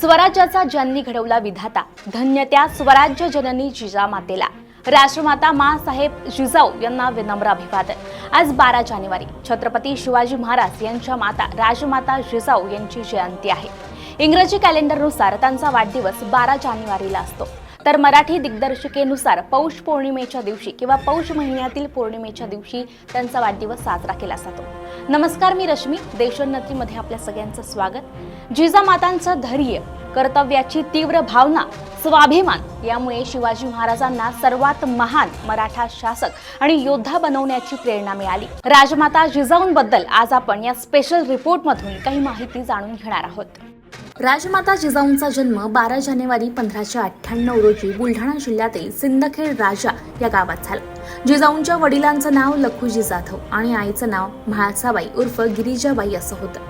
स्वराज्याचा ज्यांनी घडवला विधाता धन्य त्या स्वराज्य जननी जिजामातेला. राष्ट्रमाता मासाहेब जिजाऊ यांना विनम्र अभिवादन. आज बारा जानेवारी छत्रपती शिवाजी महाराज यांच्या माता राजमाता जिजाऊ यांची जयंती आहे. इंग्रजी कॅलेंडरनुसार त्यांचा वाढदिवस बारा जानेवारीला असतो. तर मराठी दिग्दर्शिकेनुसार पौष पौर्णिमेच्या दिवशी किंवा पौष महिन्यातील पौर्णिमेच्या दिवशी त्यांचा वाढदिवस साजरा केला जातो. नमस्कार मी रश्मी देशोन्नतीमध्ये आपल्या सगळ्यांचं स्वागत. जिजामातांचं धैर्य कर्तव्याची तीव्र भावना स्वाभिमान यामुळे शिवाजी महाराजांना सर्वात महान मराठा शासक आणि योद्धा बनवण्याची प्रेरणा मिळाली. राजमाता जिजाऊंबद्दल आज आपण या स्पेशल रिपोर्टमधून काही माहिती जाणून घेणार आहोत. राजमाता जिजाऊंचा जन्म बारा जानेवारी पंधराशे अठ्ठ्याण्णव रोजी बुलढाणा जिल्ह्यातील सिंदखेड राजा या गावात झाला. जिजाऊंच्या वडिलांचं नाव लखुजी जाधव आणि आईचं नाव म्हाळसाबाई उर्फ गिरिजाबाई असं होतं.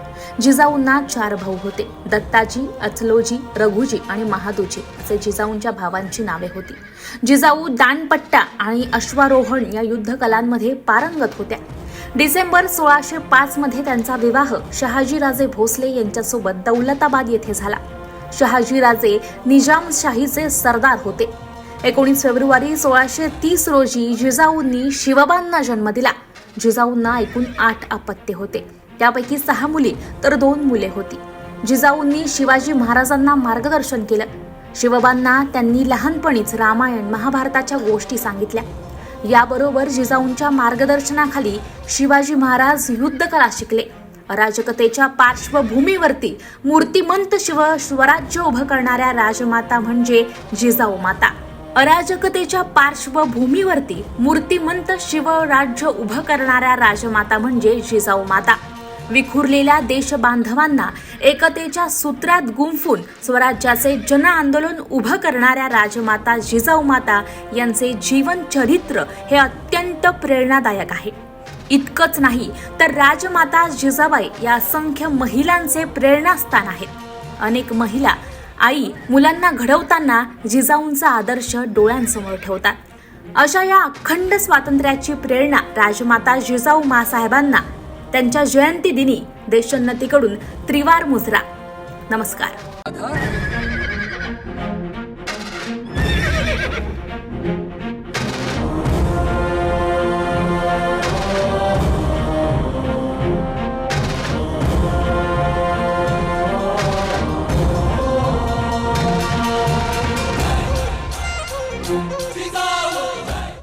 जिजाऊंना चार भाऊ होते दत्ताजी अथलोजी रघुजी आणि महादूजी असे जिजाऊंच्या भावांची नावे होती. जिजाऊ दानपट्टा आणि अश्वारोहण या युद्ध कलांमध्ये पारंगत होत्या. डिसेंबर सोळाशे पाच मध्ये त्यांचा विवाह शहाजीराजे भोसले यांच्यासोबत दौलताबाद येथे झाला. शहाजीराजे निजामशाहीचे सरदार होते. एकोणीस फेब्रुवारी सोळाशे तीस रोजी जिजाऊंनी शिवबांना जन्म दिला. जिजाऊंना एकूण आठ अपत्य होते. त्यापैकी सहा मुली तर दोन मुले होती. जिजाऊंनी शिवाजी महाराजांना मार्गदर्शन केलं. शिवबांना त्यांनी लहानपणीच रामायण महाभारताच्या गोष्टी सांगितल्या. याबरोबर जिजाऊंच्या मार्गदर्शनाखाली शिवाजी महाराज युद्धकला शिकले. अराजकतेच्या पार्श्वभूमीवरती मूर्तिमंत शिव स्वराज्य उभं करणाऱ्या राजमाता म्हणजे जिजाऊ माता. अराजकतेच्या पार्श्वभूमीवरती मूर्तिमंत शिवराज्य उभं करणाऱ्या राजमाता म्हणजे जिजाऊ माता. विखुरलेल्या देशबांधवांना एकतेच्या सूत्रात गुंफून स्वराज्याचे जन आंदोलन उभं करणाऱ्या राजमाता जिजाऊमाता यांचे जीवन चरित्र हे अत्यंत प्रेरणादायक आहे. इतकंच नाही तर राजमाता जिजाबाई या असंख्य महिलांचे प्रेरणास्थान आहेत. अनेक महिला आई मुलांना घडवताना जिजाऊंचा आदर्श डोळ्यांसमोर ठेवतात. अशा या अखंड स्वातंत्र्याची प्रेरणा राजमाता जिजाऊ मासाहेबांना त्यांच्या जयंती दिनी देशोन्नतीकडून त्रिवार मुजरा. नमस्कार.